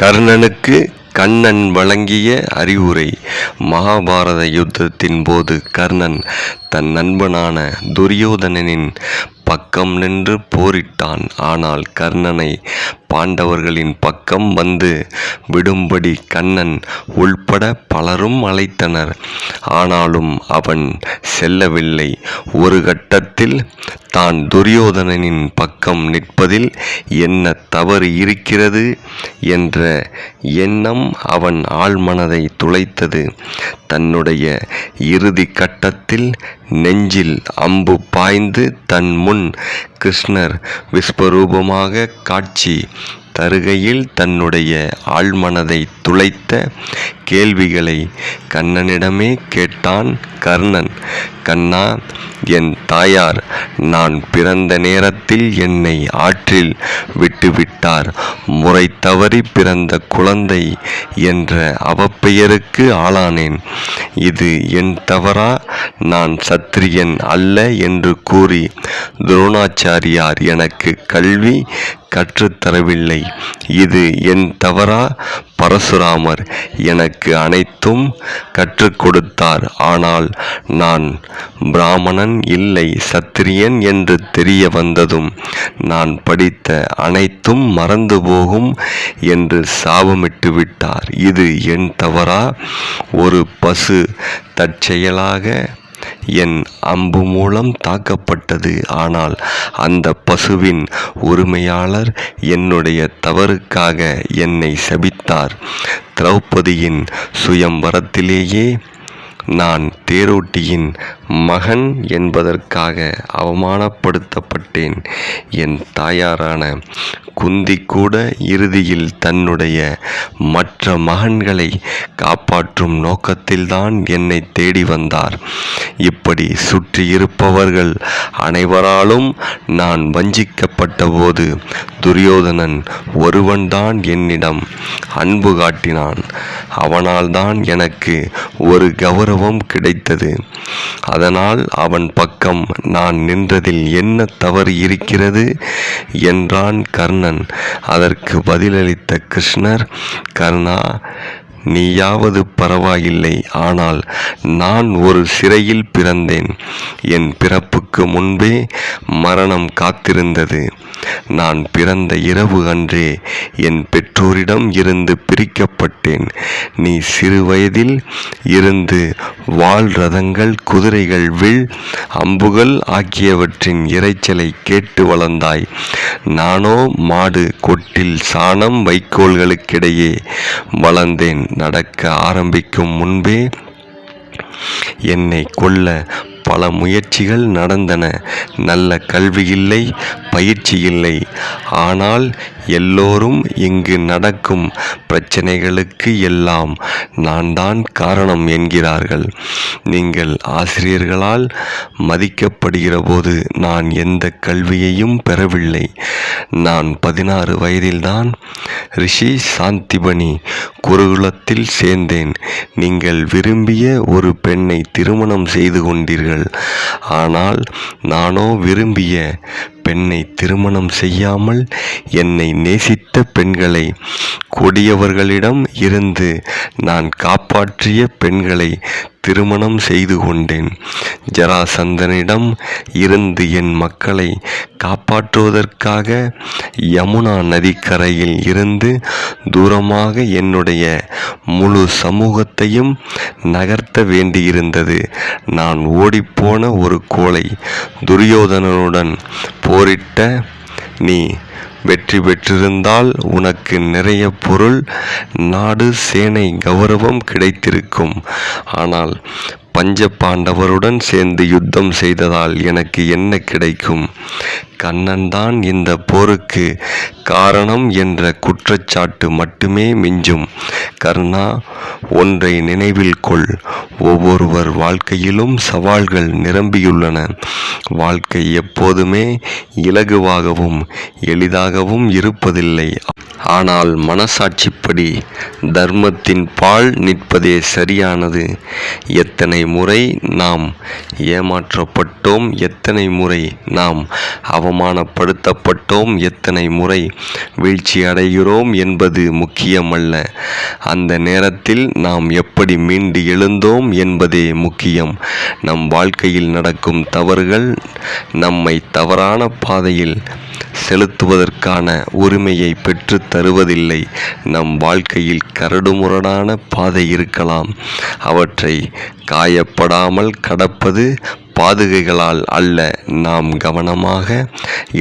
கர்ணனுக்கு கண்ணன் வழங்கிய அறிவுரை. மகாபாரத யுத்தத்தின் போது கர்ணன் தன் நண்பனான துரியோதனனின் பக்கம் நின்று போரிட்டான். ஆனால் கர்ணனை பாண்டவர்களின் பக்கம் வந்து விடும்படி கண்ணன் உள்பட பலரும் அழைத்தனர். ஆனாலும் அவன் செல்லவில்லை. ஒரு கட்டத்தில் தான் துரியோதனனின் பக்கம் நிற்பதில் என்ன தவறு இருக்கிறது என்ற எண்ணம் அவன் ஆழ்மனதை துளைத்தது. தன்னுடைய இறுதி கட்டத்தில் நெஞ்சில் அம்பு பாய்ந்து தன் முன் கிருஷ்ணர் விஸ்வரூபமாக காட்சி தருகையில் தன்னுடைய ஆழ்மனதை துளைத்த கேள்விகளை கண்ணனிடமே கேட்டான் கர்ணன். கண்ணா என் தாயார் நான் பிறந்த நேரத்தில் என்னை ஆற்றில் விட்டுவிட்டு விட்டுவிட்டார் முறை தவறி பிறந்த குழந்தை என்ற அவப்பெயருக்கு ஆளானேன். இது என் தவறா? நான் சத்திரியன் அல்ல என்று கூறி துரோணாச்சாரியார் எனக்கு கல்வி கற்றுத்தரவில்லை. இது என் தவறா? பரசுராமர் எனக்கு அனைத்தும் கற்றுக் கொடுத்தார். ஆனால் நான் பிராமணன் இல்லை சத்திரியன் என்று தெரிய வந்ததும் நான் படித்த அனைத்தும் மறந்து போகும் என்று சாபமிட்டு விட்டார். இது என் தவறா? ஒரு பசு தற்செயலாக என் அம்பு மூலம் தாக்கப்பட்டது. ஆனால் அந்த பசுவின் உரிமையாளர் என்னுடைய தவறுக்காக என்னை சபித்தார். திரௌபதியின் சுயம்பரத்திலேயே நான் தேரோட்டியின் மகன் என்பதற்காக அவமானப்படுத்தப்பட்டேன். என் தாயாரான குந்தி கூட இறுதியில் தன்னுடைய மற்ற மகன்களை காப்பாற்றும் நோக்கத்தில்தான் என்னை தேடி வந்தார். இப்படி சுற்றியிருப்பவர்கள் அனைவராலும் நான் வஞ்சிக்கப்பட்ட போது துரியோதனன் ஒருவன்தான் என்னிடம் அன்பு காட்டினான். அவனால்தான் எனக்கு ஒரு கௌரவம் கிடைத்தது. அதனால் அவன் பக்கம் நான் நின்றதில் என்ன தவறு இருக்கிறது? என்றான் கர்ணன். அதற்கு பதிலளித்த கிருஷ்ணர் கர்ணா நீயாவது பரவாயில்லை ஆனால் நான் ஒரு சிறையில் பிறந்தேன். என் பிறப்புக்கு முன்பே மரணம் காத்திருந்தது. நான் பிறந்த இரவு அன்றே என் பெற்றோரிடம் இருந்து பிரிக்கப்பட்டேன். நீ சிறு வயதில் இருந்து வாழ் ரதங்கள் குதிரைகள் வில் அம்புகள் ஆகியவற்றின் இரைச்சலை கேட்டு வளர்ந்தாய். நானோ மாடு கொட்டில் சாணம் வைக்கோல்களுக்கிடையே வளர்ந்தேன். நடக்க ஆரம்பிக்கும் முன்பே என்னை கொல்ல பல முயற்சிகள் நடந்தன. நல்ல கல்வி இல்லை பயிற்சி இல்லை. ஆனால் எல்லோரும் இங்கு நடக்கும் பிரச்சனைகளுக்கு எல்லாம் நான் தான் காரணம் என்கிறார்கள். நீங்கள் ஆசிரியர்களால் மதிக்கப்படுகிற போது நான் எந்த கல்வியையும் பெறவில்லை. நான் பதினாறு வயதில்தான் ரிஷி சாந்திபனி குருகுலத்தில் சேர்ந்தேன். நீங்கள் விரும்பிய ஒரு பெண்ணை திருமணம் செய்து கொண்டீர்கள். ஆனால் நானோ விரும்பிய பெண்ணை திருமணம் செய்யாமல் என்னை நேசித்த பெண்களை கொடியவர்களிடம் இருந்து நான் காப்பாற்றிய பெண்களை திருமணம் செய்து கொண்டேன். ஜராசந்தனிடம் இருந்து என் மக்களை காப்பாற்றுவதற்காக யமுனா நதிக்கரையில் இருந்து தூரமாக என்னுடைய முழு சமூகத்தையும் நகர்த்த வேண்டியிருந்தது. நான் ஓடிப்போன ஒரு கோலை துரியோதனனுடன் போரிட்ட நீ வெற்றி பெற்றிருந்தால் உனக்கு நிறைய பொருள் நாடு சேனை கௌரவம் கிடைத்திருக்கும். ஆனால் பஞ்ச பாண்டவருடன் சேர்ந்து யுத்தம் செய்ததால் எனக்கு என்ன கிடைக்கும்? கண்ணன்தான் இந்த போருக்கு காரணம் என்ற குற்றச்சாட்டு மட்டுமே மிஞ்சும். கர்ணா ஒன்றை நினைவில் கொள். ஒவ்வொருவர் வாழ்க்கையிலும் சவால்கள் நிரம்பியுள்ளன. வாழ்க்கை எப்போதுமே இலகுவாகவும் எளிதாகவும் இருப்பதில்லை. ஆனால் மனசாட்சிப்படி தர்மத்தின் பால் நிற்பதே சரியானது. எத்தனை முறை நாம் ஏமாற்றப்பட்டோம் எத்தனை முறை நாம் அவமானப்படுத்தப்பட்டோம் எத்தனை முறை வீழ்ச்சி அடைகிறோம் என்பது முக்கியமல்ல. அந்த நேரத்தில் நாம் எப்படி மீண்டு எழுந்தோம் என்பதே முக்கியம். நம் வாழ்க்கையில் நடக்கும் தவறுகள் நம்மை தவறான பாதையில் செலுத்துவதற்கான உரிமையை பெற்று தருவதில்லை. நம் வாழ்க்கையில் கரடுமுரடான பாதை இருக்கலாம். அவற்றை காயப்படாமல் கடப்பது பாதுகைகளால் அல்ல. நாம் கவனமாக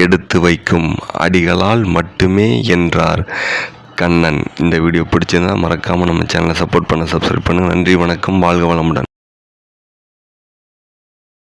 எடுத்து வைக்கும் அடிகளால் மட்டுமே என்றார் கண்ணன். இந்த வீடியோ பிடிச்சிருந்தா மறக்காமல் நம்ம சேனலை சப்போர்ட் பண்ண சப்ஸ்கிரைப் பண்ணுங்கள் நன்றி வணக்கம். வாழ்க வளமுடன்.